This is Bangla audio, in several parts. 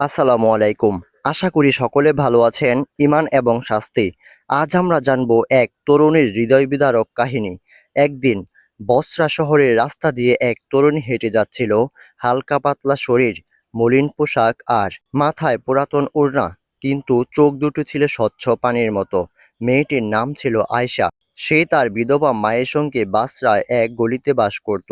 আসসালামু আলাইকুম। আশা করি সকলে ভালো আছেন ইমান এবং শাস্তি। আজ আমরা জানব এক তরুণীর হৃদয় বিদারক কাহিনী। একদিন বসরা শহরের রাস্তা দিয়ে এক তরুণী হেঁটে যাচ্ছিল হালকা পাতলা শরীর, মলিন পোশাক আর মাথায় পুরাতন ওড়না, কিন্তু চোখ দুটো ছিল স্বচ্ছ পানির মতো। মেয়েটির নাম ছিল আয়শা। সে তার বিধবা মায়ের সঙ্গে বাসরায় এক গলিতে বাস করত।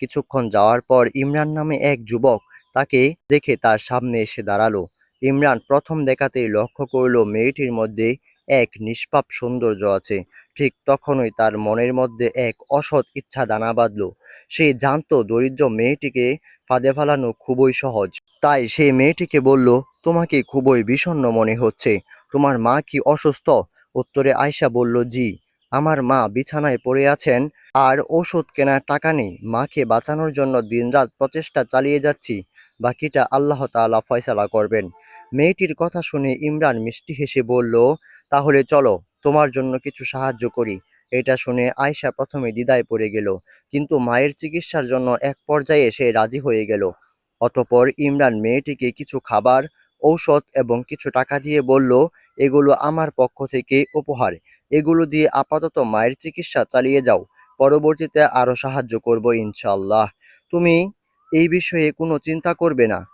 কিছুক্ষণ যাওয়ার পর ইমরান নামে এক যুবক তাকে দেখে তার সামনে এসে দাঁড়াল। ইমরান প্রথম দেখাতেই লক্ষ্য করল মেয়েটির মধ্যে এক নিষ্পাপ সৌন্দর্য আছে। ঠিক তখনই তার মনের মধ্যে এক অসৎ ইচ্ছা দানা বাঁধল। সে জানতো দরিদ্র মেয়েটিকে ফাঁদে ফেলানো খুবই সহজ। তাই সে মেয়েটিকে বলল, তোমাকে খুবই বিষণ্ণ মনে হচ্ছে। তোমার মা কি অসুস্থ? উত্তরে আয়সা বলল, জি, আমার মা বিছানায় পড়ে আছেন আর ওষুধ কেনার টাকা নেই। মাকে বাঁচানোর জন্য দিনরাত প্রচেষ্টা চালিয়ে যাচ্ছি। বাকিটা আল্লাহ তাআলা ফয়সালা করবেন। মেয়েটির কথা শুনে ইমরান মিষ্টি হেসে বলল, তাহলে চলো, তোমার জন্য কিছু সাহায্য করি। এটা শুনে আয়শা প্রথমে দ্বিধায় পড়ে গেল, কিন্তু মায়ের চিকিৎসার জন্য এক পর্যায়ে সে রাজি হয়ে গেল। অতপর ইমরান মেয়েটিকে কিছু খাবার, ঔষধ এবং কিছু টাকা দিয়ে বলল, এগুলো আমার পক্ষ থেকে উপহার। এগুলো দিয়ে আপাতত মায়ের চিকিৎসা চালিয়ে যাও। পরবর্তীতে আরও সাহায্য করব ইনশাআল্লাহ। তুমি এই বিষয়ে কোনো চিন্তা করবে না।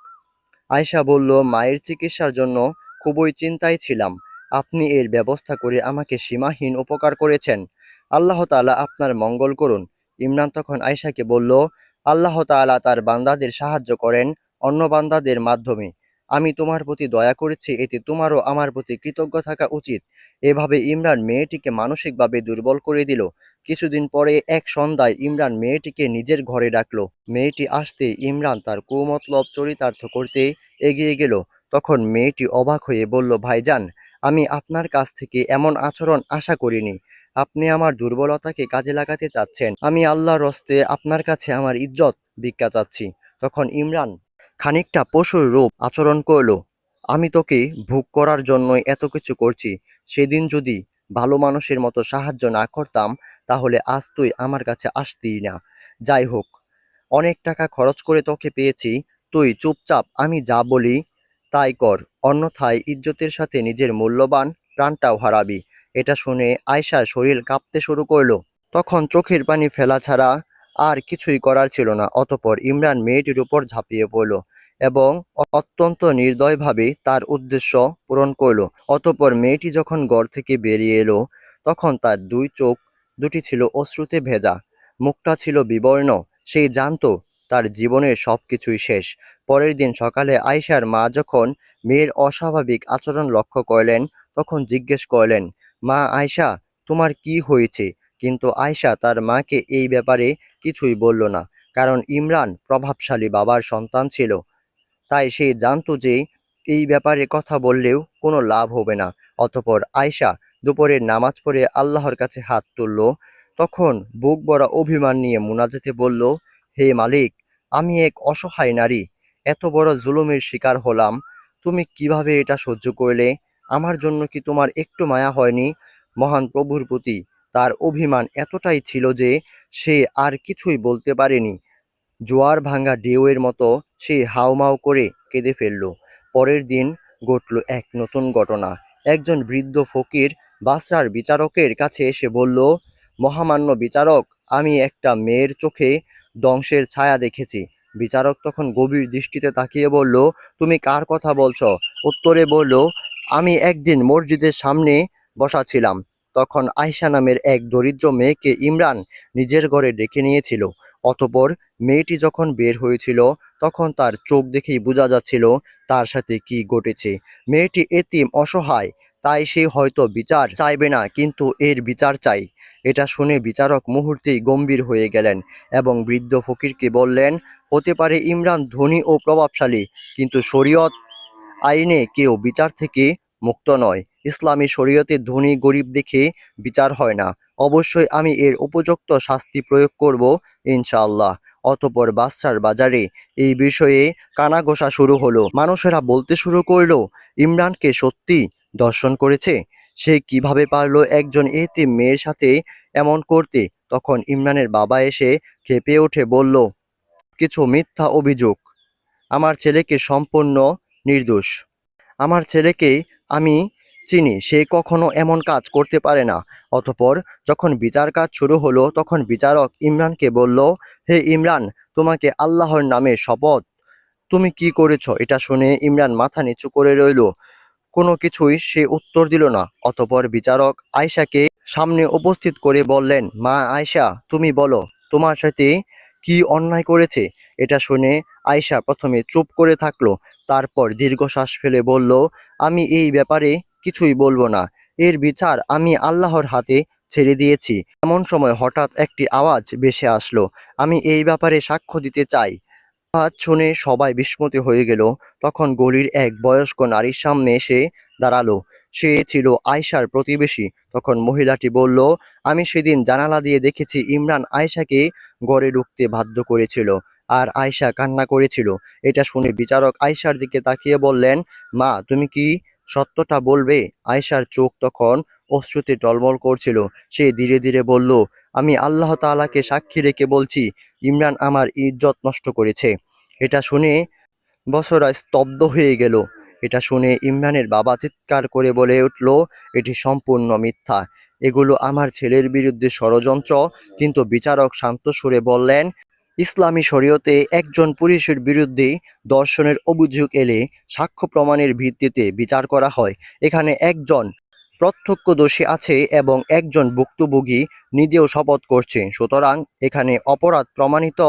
আয়শা বলল, মায়ের চিকিৎসার জন্য খুবই চিন্তায় ছিলাম। আপনি এর ব্যবস্থা করে আমাকে সীমাহীন উপকার করেছেন। আল্লাহ তালা আপনার মঙ্গল করুন। ইমরান তখন আয়শাকে বলল, আল্লাহ তাআলা তার বান্দাদের সাহায্য করেন অন্য বান্দাদের মাধ্যমে। আমি তোমার প্রতি দয়া করেছি, এতে তোমারও আমার প্রতি কৃতজ্ঞ থাকা উচিত। এভাবে ইমরান মেয়েটিকে মানসিকভাবে দুর্বল করে দিল। কিছুদিন পরে এক সন্ধ্যায় ইমরান মেয়েটিকে নিজের ঘরে ডাকলো। মেয়েটি আসতে ইমরান তার কুমতলব চরিতার্থ করতে এগিয়ে গেল। তখন মেয়েটি অবাক হয়ে বলল, ভাইজান, আমি আপনার কাছ থেকে এমন আচরণ আশা করিনি। আপনি আমার দুর্বলতাকে কাজে লাগাতে চাচ্ছেন। আমি আল্লাহর রস্তে আপনার কাছে আমার ইজ্জত ভিক্ষা চাচ্ছি। তখন ইমরান খানিকটা পশুর রূপ আচরণ করল। আমি তোকে ভোগ করার জন্যই এত কিছু করছি। সেদিন যদি ভালো মানুষের মতো সাহায্য না করতাম, তাহলে আজ তুই আমার কাছে আসতিই না। যাই হোক, অনেক টাকা খরচ করে তোকে পেয়েছি, তুই চুপচাপ আমি যা বলি তাই কর, অন্যথায় ইজ্জতের সাথে নিজের মূল্যবান প্রাণটাও হারাবি। এটা শুনে আয়শার শরীর কাঁপতে শুরু করল। তখন চোখের পানি ফেলা ছাড়া আর কিছুই করার ছিল না, অতপর ইমরান মেয়েটির উপর ঝাঁপিয়ে পড়ল। এবং অত্যন্ত নির্দয়ভাবে তার উদ্দেশ্য পূরণ করল। অতপর মেয়েটি যখন ঘর থেকে বেরিয়ে এলো, তখন তার দুই চোখ, দুটি ছিল অশ্রুতে ভেজা, মুখটা ছিল বিবর্ণ, সে জানতো তার জীবনের সব কিছুই শেষ। পরের দিন সকালে আয়শার মা যখন মেয়ের অস্বাভাবিক আচরণ লক্ষ্য করলেন, তখন জিজ্ঞেস করলেন, মা আয়শা, তোমার কি হয়েছে? কিন্তু আয়শা তার মাকে এই ব্যাপারে কিছুই বলল না, কারণ ইমরান প্রভাবশালী বাবার সন্তান ছিল। তাই সে জানতো যে এই ব্যাপারে কথা বললেও কোনো লাভ হবে না। অতপর আয়শা দুপুরের নামাজ পড়ে আল্লাহর কাছে হাত তুলল। তখন বুক বড়া অভিমান নিয়ে মুনাজাতে বলল, হে মালিক, আমি এক অসহায় নারী, এত বড় জুলুমের শিকার হলাম। তুমি কীভাবে এটা সহ্য করলে? আমার জন্য কি তোমার একটু মায়া হয়নি? মহান প্রভুর প্রতি তার অভিমান এতটাই ছিল যে সে আর কিছুই বলতে পারেনি। জোয়ার ভাঙা ঢেউয়ের মতো সে হাউমাউ করে কেঁদে ফেলল। পরের দিন ঘটল এক নতুন ঘটনা। একজন বৃদ্ধ ফকির বাসরার বিচারকের কাছে এসে বলল, মহামান্য বিচারক, আমি একটা মেয়ের চোখে ধ্বংসের ছায়া দেখেছি। বিচারক তখন গভীর দৃষ্টিতে তাকিয়ে বলল, তুমি কার কথা বলছ? উত্তরে বলল, আমি একদিন মসজিদের সামনে বসা ছিলাম। তখন আয়শা নামের এক দরিদ্র মেয়েকে ইমরান নিজের ঘরে ডেকে নিয়েছিল। অতপর মেয়েটি যখন বের হয়েছিল, তখন তার চোখ দেখেই বোঝা যাচ্ছিল তার সাথে কি ঘটেছে। মেয়েটি এতিম, অসহায়, তাই সে হয়তো বিচার চাইবে না, কিন্তু এর বিচার চাই। এটা শুনে বিচারক মুহূর্তেই গম্ভীর হয়ে গেলেন এবং বৃদ্ধ ফকিরকে বললেন, হতে পারে ইমরান ধনী ও প্রভাবশালী, কিন্তু শরীয়ত আইনে কেউ বিচার থেকে মুক্ত নয়। ইসলামী শরীয়তে ধনী গরিব দেখে বিচার হয় না। অবশ্যই আমি এর উপযুক্ত শাস্তি প্রয়োগ করব, ইনশাআল্লাহ। অতপর বাদশার বাজারে এই বিষয়ে কানাঘোষা শুরু হলো। মানুষেরা বলতে শুরু করল, ইমরানকে সত্যি দর্শন করেছে? সে কীভাবে পারল একজন এতিম মেয়ের সাথে এমন করতে? তখন ইমরানের বাবা এসে খেপে উঠে বলল, কিছু মিথ্যা অভিযোগ। আমার ছেলেকে সম্পূর্ণ নির্দোষ। আমার ছেলেকে আমি চিনি, সে কখনো এমন কাজ করতে পারে না। অতপর যখন বিচার কাজ শুরু হলো, তখন বিচারক ইমরানকে বলল, হে ইমরান, তোমাকে আল্লাহর নামে শপথ। তুমি কি করেছ? এটা শুনে ইমরান মাথা নিচু করে রইল। কোনো কিছুই সে উত্তর দিল না। অতপর বিচারক আয়শাকে সামনে উপস্থিত করে বললেন, মা আয়শা, তুমি বলো, তোমার সাথে কি অন্যায় করেছে? এটা শুনে আয়শা প্রথমে চুপ করে থাকল, তারপর দীর্ঘশ্বাস ফেলে বলল, আমি এই ব্যাপারে কিছুই বলব না। এর বিচার আমি আল্লাহর হাতে ছেড়ে দিয়েছি। এমন সময় হঠাৎ একটি আওয়াজ ভেসে আসলো। আমি এই ব্যাপারে সাক্ষ্য দিতে চাই। আওয়াজ শুনে সবাই বিস্মতি হয়ে গেল। তখন গলির এক বয়স্ক নারীর সামনে এসে দাঁড়াল। সে ছিল আয়শার প্রতিবেশী। তখন মহিলাটি বলল, আমি সেদিন জানালা দিয়ে দেখেছি ইমরান আয়শাকে গড়ে ঢুকতে বাধ্য করেছিল আর আয়শা কান্না করেছিল। এটা শুনে বিচারক আয়শার দিকে তাকিয়ে বললেন, মা, তুমি কি সত্যটা বলবে? আয়শার চোখ তখন অশ্রুতে টলমল করছিল। সে ধীরে ধীরে বলল, আমি আল্লাহ তাআলাকে সাক্ষী রেখে বলছি, ইমরান আমার ইজ্জত নষ্ট করেছে। এটা শুনে বছরা স্তব্ধ হয়ে গেল। এটা শুনে ইমরানের বাবা চিৎকার করে বলে উঠল, এটি সম্পূর্ণ মিথ্যা। এগুলো আমার ছেলের বিরুদ্ধে ষড়যন্ত্র। কিন্তু বিচারক শান্ত সুরে বললেন ইসলামী শরীয়তে একজন পুরুষের বিরুদ্ধে দর্শনের অভিযোগ এলে সাক্ষ্য প্রমাণের ভিত্তিতে বিচার করা হয়। এখানে একজন প্রত্যক্ষদর্শী আছে এবং একজন ভুক্তভোগী নিজেও শপথ করছে। সুতরাং এখানে অপরাধ প্রমাণিত।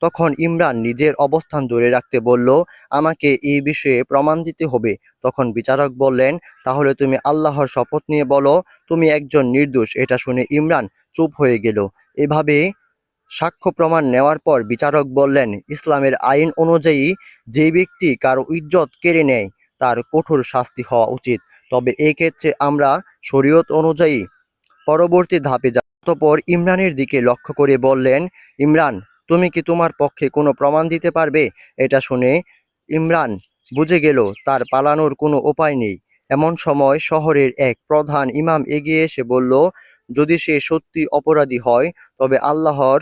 তখন ইমরান নিজের অবস্থান ধরে রাখতে বলল, আমাকে এই বিষয়ে প্রমাণ দিতে হবে। তখন বিচারক বললেন, তাহলে তুমি আল্লাহর শপথ নিয়ে বলো। তুমি একজন নির্দোষ। এটা শুনে ইমরান চুপ হয়ে গেল। এভাবে সাক্ষ্য প্রমাণ নেওয়ার পর বিচারক বললেন, ইসলামের আইন অনুযায়ী যে ব্যক্তি কারও ইজ্জত কেড়ে নেয়, তার কঠোর শাস্তি হওয়া উচিত। তবে এক্ষেত্রে আমরা শরীয়ত অনুযায়ী পরবর্তী ধাপে যাব। অতঃপর ইমরানের দিকে লক্ষ্য করে বললেন, ইমরান, তুমি কি তোমার পক্ষে কোনো প্রমাণ দিতে পারবে? এটা শুনে ইমরান বুঝে গেল, তার পালানোর কোনো উপায় নেই। এমন সময় শহরের এক প্রধান ইমাম এগিয়ে এসে বলল, যদি সে সত্যি অপরাধী হয়, তবে আল্লাহর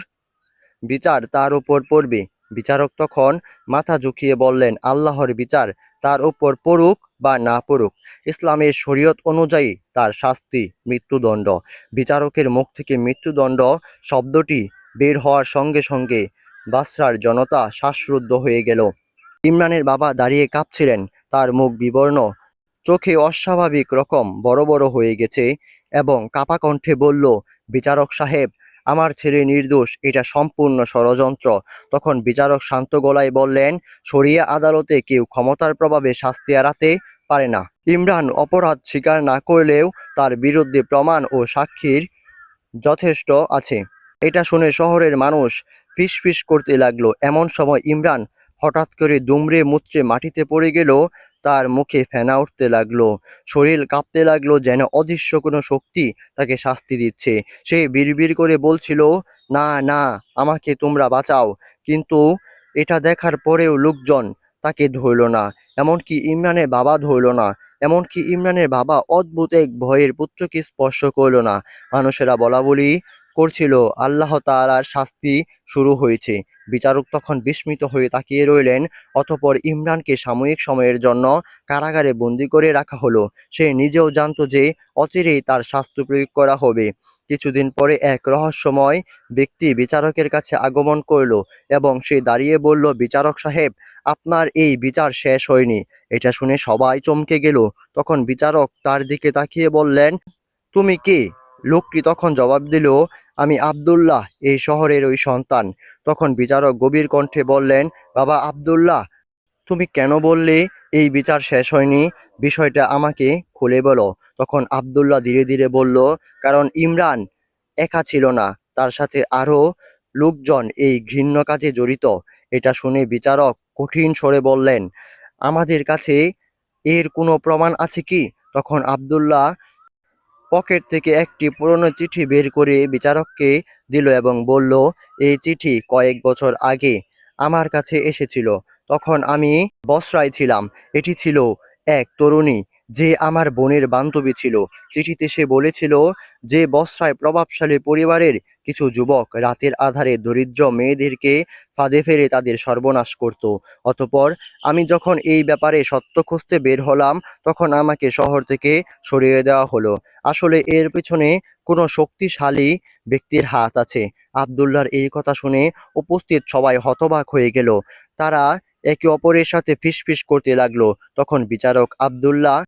বিচার তার উপর পড়বে। বিচারক তখন মাথা ঝুঁকিয়ে বললেন, আল্লাহর বিচার তার উপর পড়ুক বা না পড়ুক, ইসলামের শরীয়ত অনুযায়ী তার শাস্তি মৃত্যুদণ্ড। বিচারকের মুখ থেকে মৃত্যুদণ্ড শব্দটি বের হওয়ার সঙ্গে সঙ্গে বাসরার জনতা শ্বাসরুদ্ধ হয়ে গেল। ইমরানের বাবা দাঁড়িয়ে কাঁপছিলেন, তার মুখ বিবর্ণ, চোখে অস্বাভাবিক রকম বড় বড় হয়ে গেছে এবং কাপা কণ্ঠে বলল, বিচারক সাহেব আমার ছেলে নির্দোষ, এটা সম্পূর্ণ ষড়যন্ত্র। তখন বিচারক শান্ত গলায় বললেন সরিয়া আদালতে কেউ ক্ষমতার প্রভাবে শাস্তি এড়াতে পারে না। ইমরান অপরাধ স্বীকার না করলেও তার বিরুদ্ধে প্রমাণ ও সাক্ষীর যথেষ্ট আছে। এটা শুনে শহরের মানুষ ফিস করতে লাগল। এমন সময় ইমরান হঠাৎ করে দুমড়ে মুচড়ে মাটিতে পড়ে গেল, তার মুখে ফেনা উঠতে লাগল। শরীর কাঁপতে লাগল যেন অদৃশ্য কোনো শক্তি তাকে শাস্তি দিচ্ছে। সে বিড়বিড় করে বলছিল, না না, আমাকে তোমরা বাঁচাও। কিন্তু এটা দেখার পরেও লোকজন তাকে ধরল না। এমনকি ইমরানের বাবা ধরল না। এমনকি ইমরানের বাবা অদ্ভুত এক ভয়ের পুত্রকে স্পর্শ করল না। মানুষেরা বলা বলি করছিল, আল্লাহ তাআলার শাস্তি শুরু হয়েছে। বিচারক তখন বিস্মিত হয়ে তাকিয়ে রইলেন, অতঃপর ইমরানকে সাময়িক সময়ের জন্য কারাগারে বন্দি করে রাখা হলো। সে নিজেও জানতো যে অচিরেই তার শাস্তি প্রয়োগ করা হবে। কিছুদিন পরে এক রহস্যময় ব্যক্তি বিচারকের কাছে আগমন করল এবং সে দাঁড়িয়ে বলল, বিচারক সাহেব, আপনার এই বিচার শেষ হয়নি এটা শুনে সবাই চমকে গেল। তখন বিচারক তার দিকে তাকিয়ে বললেন, তুমি কে লোকটি তখন জবাব দিল আমি আব্দুল্লাহ, এই শহরের ওই সন্তান। তখন বিচারক গভীর কণ্ঠে বললেন, বাবা আব্দুল্লাহ, তুমি কেন বললে এই বিচার শেষ হয়নি? বিষয়টা আমাকে খুলে বলো। তখন আবদুল্লাহ ধীরে ধীরে বলল, কারণ ইমরান একা ছিল না, তার সাথে আরও লোকজন এই ঘৃণ্য কাজে জড়িত। এটা শুনে বিচারক কঠিন স্বরে বললেন, আমাদের কাছে এর কোনো প্রমাণ আছে কি? তখন আব্দুল্লাহ পকেট থেকে একটি পুরনো চিঠি বের করে বিচারককে দিল এবং বলল, এই চিঠি কয়েক বছর আগে আমার কাছে এসেছিল। তখন আমি বসরায় ছিলাম। এটি ছিল এক তরুণী যে আমার বোনের বান্ধবী ছিল। চিঠিতে সে বলেছিল যে বসরায় প্রভাবশালী পরিবারের কিছু যুবক রাতের আধারে দরিদ্র মেয়েদেরকে ফাঁদে ফেলে তাদের সর্বনাশ করত। অতপর আমি যখন এই ব্যাপারে সত্য খুঁজতে বের হলাম, তখন আমাকে শহর থেকে সরিয়ে দেওয়া হলো। আসলে এর পিছনে কোনো শক্তিশালী ব্যক্তির হাত আছে। আবদুল্লার এই কথা শুনে উপস্থিত সবাই হতবাক হয়ে গেল। তারা একে অপরের সাথে ফিসফিস করতে লাগল। তখন বিচারক আবদুল্লাহ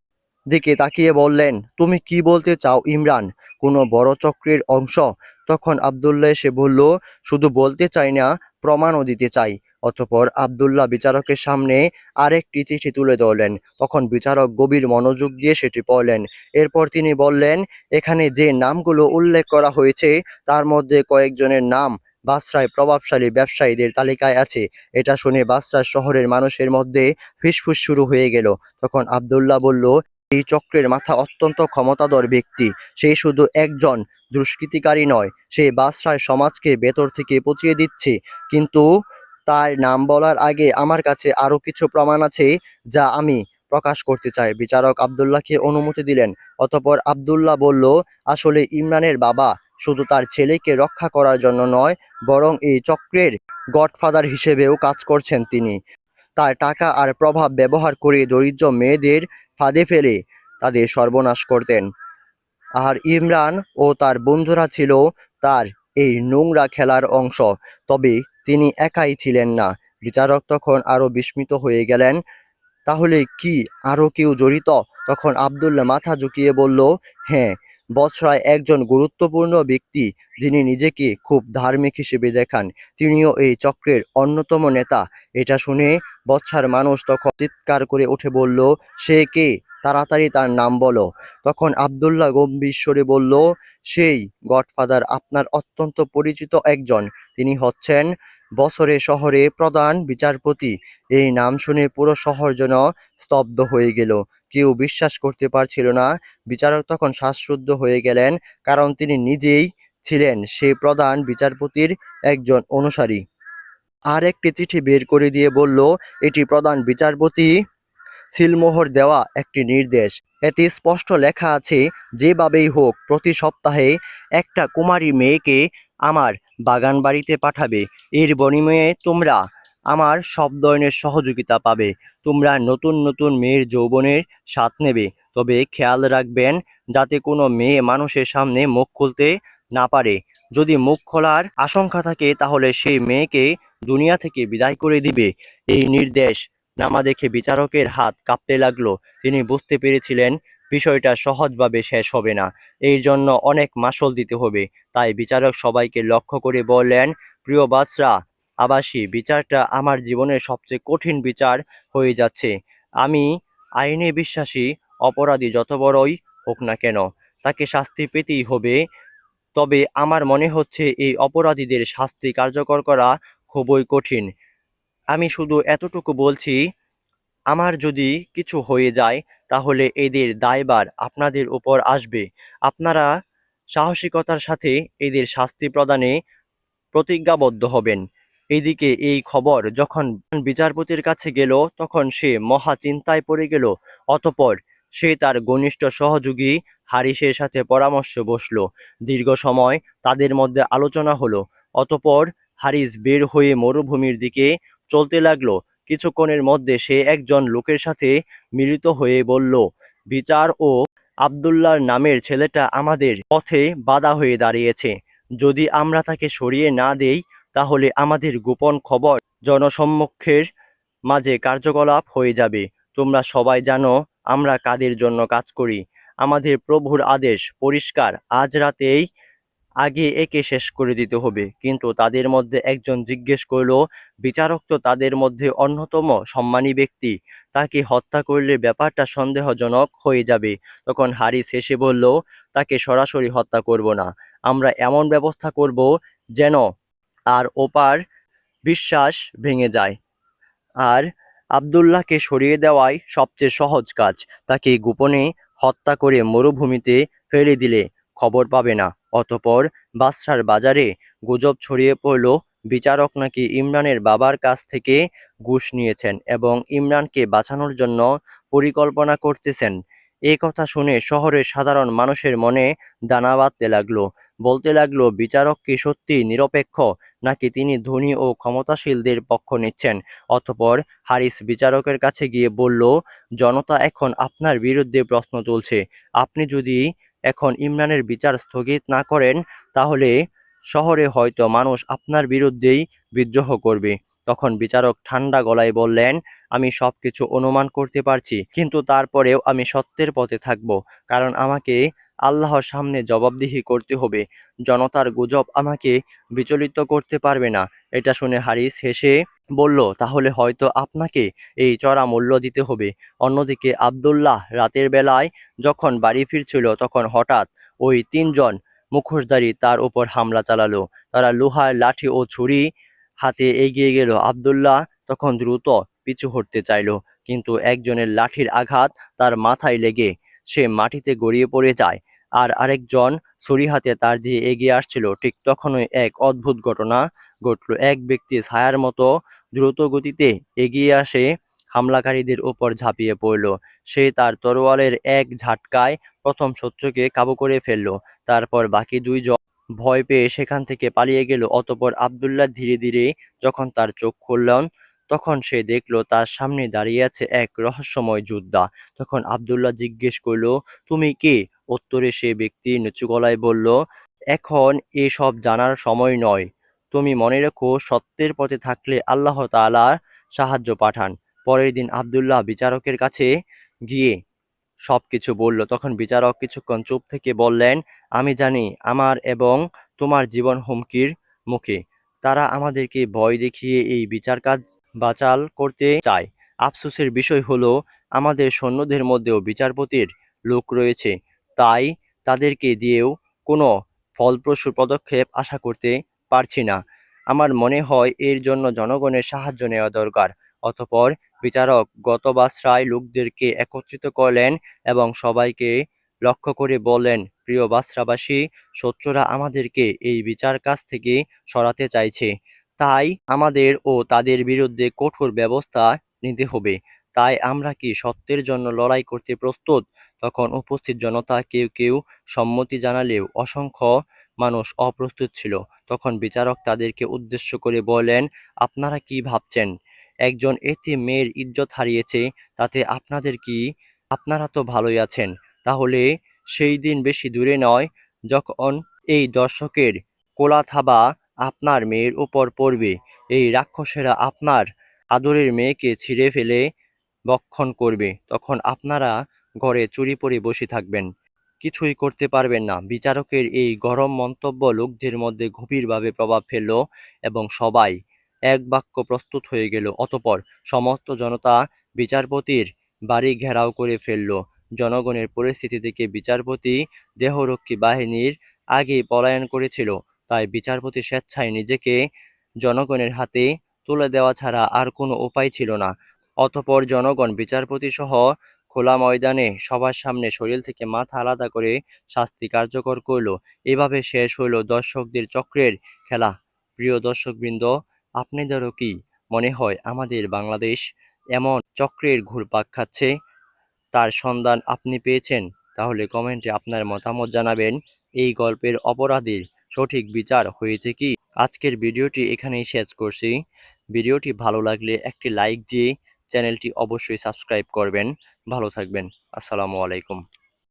দিকে তাকিয়ে বললেন, তুমি কি বলতে চাও ইমরান? কোনো বড় চক্রের অংশ? তখন আবদুল্লাহ এসে বলল, শুধু বলতে চাই না, প্রমাণও দিতে চাই। অতপর আবদুল্লাহ বিচারকের সামনে আরেকটি চিঠি তুলে ধরলেন। তখন বিচারক গভীর মনোযোগ দিয়ে সেটি পড়লেন। এরপর তিনি বললেন, এখানে যে নামগুলো উল্লেখ করা হয়েছে, তার মধ্যে কয়েকজনের নাম বাসরায় প্রভাবশালী ব্যবসায়ীদের তালিকায় আছে। এটা শুনে বাসরা শহরের মানুষের মধ্যে ফিসফুস শুরু হয়ে গেল। তখন আবদুল্লাহ বলল এই চক্রের মাথা অত্যন্ত ক্ষমতাধর ব্যক্তি। সে শুধু একজন দুষ্কৃতিকারী নয়, সে বাসরায় সমাজকে ভেতর থেকে পচিয়ে দিচ্ছে। কিন্তু তার নাম বলার আগে আমার কাছে আরও কিছু প্রমাণ আছে যা আমি প্রকাশ করতে চাই। বিচারক আবদুল্লাহকে অনুমতি দিলেন, অতপর আবদুল্লাহ বলল, আসলে ইমরানের বাবা শুধু তার ছেলেকে রক্ষা করার জন্য নয়, বরং এই চক্রের গডফাদার হিসেবেও কাজ করছেন তিনি। তার টাকা আর প্রভাব ব্যবহার করে দরিদ্র মেয়েদের ফাঁদে ফেলে তাদের সর্বনাশ করতেন। আর ইমরান ও তার বন্ধুরা ছিল তার এই নোংরা খেলার অংশ। তবে তিনি একাই ছিলেন না। বিচারক তখন আরও বিস্মিত হয়ে গেলেন, তাহলে কি আরও কেউ জড়িত? তখন আবদুল্লাহ মাথা ঝুঁকিয়ে বলল হ্যাঁ বছরায় একজন গুরুত্বপূর্ণ ব্যক্তি যিনি নিজেকে খুব ধার্মিক হিসেবে দেখান, তিনিও এই চক্রের অন্যতম নেতা। এটা শুনে বৎসার মানুষ তখন চিৎকার করে উঠে বলল, সে কে? তাড়াতাড়ি তার নাম বলো। তখন আবদুল্লাহ গম্ভীর স্বরে বলল, সেই গডফাদার আপনার অত্যন্ত পরিচিত একজন। তিনি হচ্ছেন বছরে শহরে প্রধান বিচারপতি। এই নাম শুনে পুরো শহর যেন স্তব্ধ হয়ে গেল। কেউ বিশ্বাস করতে পারছিল না। বিচারক তখন শ্বাসরুদ্ধ হয়ে গেলেন, কারণ তিনি নিজেই ছিলেন সেই প্রধান বিচারপতির একজন অনুসারী। আর একটি চিঠি বের করে দিয়ে বলল, এটি প্রধান বিচারপতি সিলমোহর দেওয়া একটি নির্দেশ। এতে স্পষ্ট লেখা আছে, যেভাবেই হোক, প্রতি সপ্তাহে একটা কুমারী মেয়েকে আমার বাগান বাড়িতে পাঠাবে। এর বিনিময়ে তোমরা আমার সব ধরনের সহযোগিতা পাবে। তোমরা নতুন নতুন মেয়ের যৌবনের স্বাদ নেবে। তবে খেয়াল রাখবেন, যাতে কোনো মেয়ে মানুষের সামনে মুখ খুলতে না পারে। যদি মুখ খোলার আশঙ্কা থাকে, তাহলে সেই মেয়েকে দুনিয়া থেকে বিদায় করে দিবে। এই নির্দেশ নামা দেখে বিচারকের হাত কাঁপতে লাগল। তিনি বুঝতে পেরেছিলেন বিষয়টা সহজভাবে শেষ হবে না। এই জন্য অনেক মাসল দিতে হবে। তাই বিচারক সবাইকে লক্ষ্য করে বললেন, প্রিয় বাসরা, আবাসী, বিচারটা আমার জীবনের সবচেয়ে কঠিন বিচার হয়ে যাচ্ছে। আমি আইনে বিশ্বাসী, অপরাধী যত বড়ই হোক না কেন, তাকে শাস্তি পেতেই হবে। তবে আমার মনে হচ্ছে এই অপরাধীদের শাস্তি কার্যকর করা খুবই কঠিন। আমি শুধু এতটুকু বলছি, আমার যদি কিছু হয়ে যায়, তাহলে এদের দায়বার আপনাদের উপর আসবে। আপনারা সাহসিকতার সাথে এদের শাস্তি প্রদানে প্রতিজ্ঞাবদ্ধ হবেন। এদিকে এই খবর যখন বিচারপতির কাছে গেল, তখন সে মহা চিন্তায় পড়ে গেল। অতপর সে তার ঘনিষ্ঠ সহযোগী হারিসের সাথে পরামর্শ বসল। দীর্ঘ সময় তাদের মধ্যে আলোচনা হলো। অতপর হারিস বের হয়ে মরুভূমির দিকে চলতে লাগল। কিছুক্ষণের মধ্যে সে একজন লোকের সাথে মিলিত হয়ে বলল, বিচার ও আবদুল্লাহর নামের ছেলেটা আমাদের পথে বাধা হয়ে দাঁড়িয়েছে। যদি আমরা তাকে সরিয়ে না দেই, তাহলে আমাদের গোপন খবর জনসম্মুখের মাঝে কার্যকলাপ হয়ে যাবে। তোমরা সবাই জানো আমরা কাদের জন্য কাজ করি? আমাদের প্রভুর আদেশ পরিষ্কার। আজ রাতেই আগে একে শেষ করে দিতে হবে। কিন্তু তাদের মধ্যে একজন জিজ্ঞেস করল, বিচারক তো তাদের মধ্যে অন্যতম সম্মানী ব্যক্তি। তাকে হত্যা করলে ব্যাপারটা সন্দেহজনক হয়ে যাবে। তখন হারিস হেসে বলল, তাকে সরাসরি হত্যা করব না। আমরা এমন ব্যবস্থা করব যেন আর ওপার বিশ্বাস ভেঙে যায়। আর আবদুল্লাহকে সরিয়ে দেওয়াই সবচেয়ে সহজ কাজ। তাকে গোপনে হত্যা করে মরুভূমিতে ফেলে দিলে খবর পাবে না। অতপর বাদশার বাজারে গুজব ছড়িয়ে পড়ল। বিচারক নাকি ইমরানের বাবার কাছ থেকে ঘুষ নিয়েছেন এবং ইমরানকে বাঁচানোর জন্য পরিকল্পনা করতেছেন এই কথা শুনে শহরের সাধারণ মানুষের মনে দানা বাঁধতে লাগল। বলতে লাগল, বিচারক কি সত্যি নিরপেক্ষ, নাকি তিনি ধনী ও ক্ষমতাশীলদের পক্ষ নিচ্ছেন? অতপর হারিস বিচারকের কাছে গিয়ে বলল, জনতা এখন আপনার বিরুদ্ধে প্রশ্ন তুলছে। আপনি যদি এখন ইমরানের বিচার স্থগিত না করেন, তাহলে শহরে হয়তো মানুষ আপনার বিরুদ্ধেই বিদ্রোহ করবে। তখন বিচারক ঠান্ডা গলায় বললেন, আমি সব কিছু অনুমান করতে পারছি, কিন্তু তারপরেও আমি সত্যের পথে থাকব, কারণ আমাকে আল্লাহর সামনে জবাবদিহি করতে হবে। জনতার গুজব আমাকে বিচলিত করতে পারবে না। এটা শুনে হারিস হেসে বলল, তাহলে হয়তো আপনাকে এই চড়া মূল্য দিতে হবে। অন্যদিকে আব্দুল্লাহ রাতের বেলায় যখন বাড়ি ফিরছিল, তখন হঠাৎ ওই তিনজন মুখোশধারী তার উপর হামলা চালালো। তারা লোহার লাঠি ও ছুরি হাতে এগিয়ে গেল। আব্দুল্লাহ তখন দ্রুত পিছু হটতে চাইল, কিন্তু একজনের লাঠির আঘাত তার মাথায় লেগে। সে মাটিতে গড়িয়ে পড়ে যায় আর আরেকজন ছুরি হাতে তার দিয়ে এগিয়ে আসছিল। ঠিক তখনই এক অদ্ভুত ঘটনা ঘটল। এক ব্যক্তি ছায়ার মতো দ্রুত গতিতে এগিয়ে আসে হামলাকারীদের ওপর ঝাঁপিয়ে পড়ল। সে তার তরোয়ালের এক ঝাটকায় প্রথম শত্রুকে কাবু করে ফেলল। তারপর বাকি দুইজন ভয় পেয়ে সেখান থেকে পালিয়ে গেল। অতপর আব্দুল্লাহ ধীরে ধীরে যখন তার চোখ খুললেন তখন সে দেখল তার সামনে দাঁড়িয়ে আছে এক রহস্যময় যোদ্ধা। তখন আব্দুল্লাহ জিজ্ঞেস করল, তুমি কে? উত্তরে সে ব্যক্তি নিচু গলায় বলল, এখন এসব জানার সময় নয়। তুমি মনে রেখো, সত্যের পথে থাকলে আল্লাহ তাআলা সাহায্য পাঠান। পরের দিন আব্দুল্লাহ বিচারকের কাছে গিয়ে সব কিছু বলল। তখন বিচারক কিছুক্ষণ চুপ থেকে বললেন, আমি জানি আমার এবং তোমার জীবন হুমকির মুখে। তারা আমাদেরকে ভয় দেখিয়ে এই বিচার কাজ বাচাল করতে চায়। আফসোসের বিষয় হলো, আমাদের সৈন্যদের মধ্যেও বিচারপতির লোক রয়েছে। তাই তাদেরকে দিয়েও কোনো ফলপ্রসূ পদক্ষেপ আশা করতে পারছি না। আমার মনে হয় এর জন্য জনগণের সাহায্য নেওয়া দরকার। অতপর বিচারক গত বাসরায় লোকদেরকে একত্রিত করলেন এবং সবাইকে লক্ষ্য করে বললেন, প্রিয় বাসরাবাসী, শত্রুরা আমাদেরকে এই বিচার কাজ থেকে সরাতে চাইছে। তাই আমাদের ও তাদের বিরুদ্ধে কঠোর ব্যবস্থা নিতে হবে। তাই আমরা কি সত্যের জন্য লড়াই করতে প্রস্তুত? তখন উপস্থিত জনতা কেউ কেউ সম্মতি জানালেও অসংখ্য মানুষ অপ্রস্তুত ছিল। তখন বিচারক তাদেরকে উদ্দেশ্য করে বলেন আপনারা কি ভাবছেন? একজন এতে মেয়ের ইজ্জত হারিয়েছে, তাতে আপনাদের কি, আপনারা তো ভালোই আছেন। তাহলে সেই দিন বেশি দূরে নয়, যখন এই দর্শকের কোলা থাবা আপনার মেয়ের উপর পড়বে। এই রাক্ষসেরা আপনার আদরের মেয়েকে ছিঁড়ে ফেলে বক্ষণ করবে। তখন আপনারা ঘরে চুরি পরে বসে থাকবেন। কিছুই করতে পারবেন না। বিচারকের এই গরম মন্তব্য লোকদের মধ্যে গভীরভাবে প্রভাব ফেলল এবং সবাই এক বাক্য প্রস্তুত হয়ে গেল। অতপর সমস্ত জনতা বিচারপতির বাড়ি ঘেরাও করে ফেলল। জনগণের পরিস্থিতি দেখে বিচারপতি দেহরক্ষী বাহিনীর আগেই পলায়ন করেছিল। তাই বিচারপতি স্বেচ্ছায় নিজেকে জনগণের হাতে তুলে দেওয়া ছাড়া আর কোনো উপায় ছিল না। অতপর জনগণ বিচারপতি সহ খোলা ময়দানে সবার সামনে শরীর থেকে মাথা আলাদা করে শাস্তি কার্যকর করল। এভাবে শেষ হলো দর্শকদের চক্রের খেলা। প্রিয় দর্শকবৃন্দ আপনাদেরও কি মনে হয় আমাদের বাংলাদেশ এমন চক্রের ঘুরপাক খাচ্ছে? তার সন্ধান আপনি পেয়েছেন? তাহলে কমেন্টে আপনার মতামত জানাবেন। এই গল্পের অপরাধীর সঠিক বিচার হয়েছে কি? আজকের ভিডিওটি এখানেই শেষ করছি। ভিডিওটি ভালো লাগলে একটি লাইক দিয়ে চ্যানেলটি অবশ্যই সাবস্ক্রাইব করবেন। ভালো থাকবেন। আসসালামু আলাইকুম।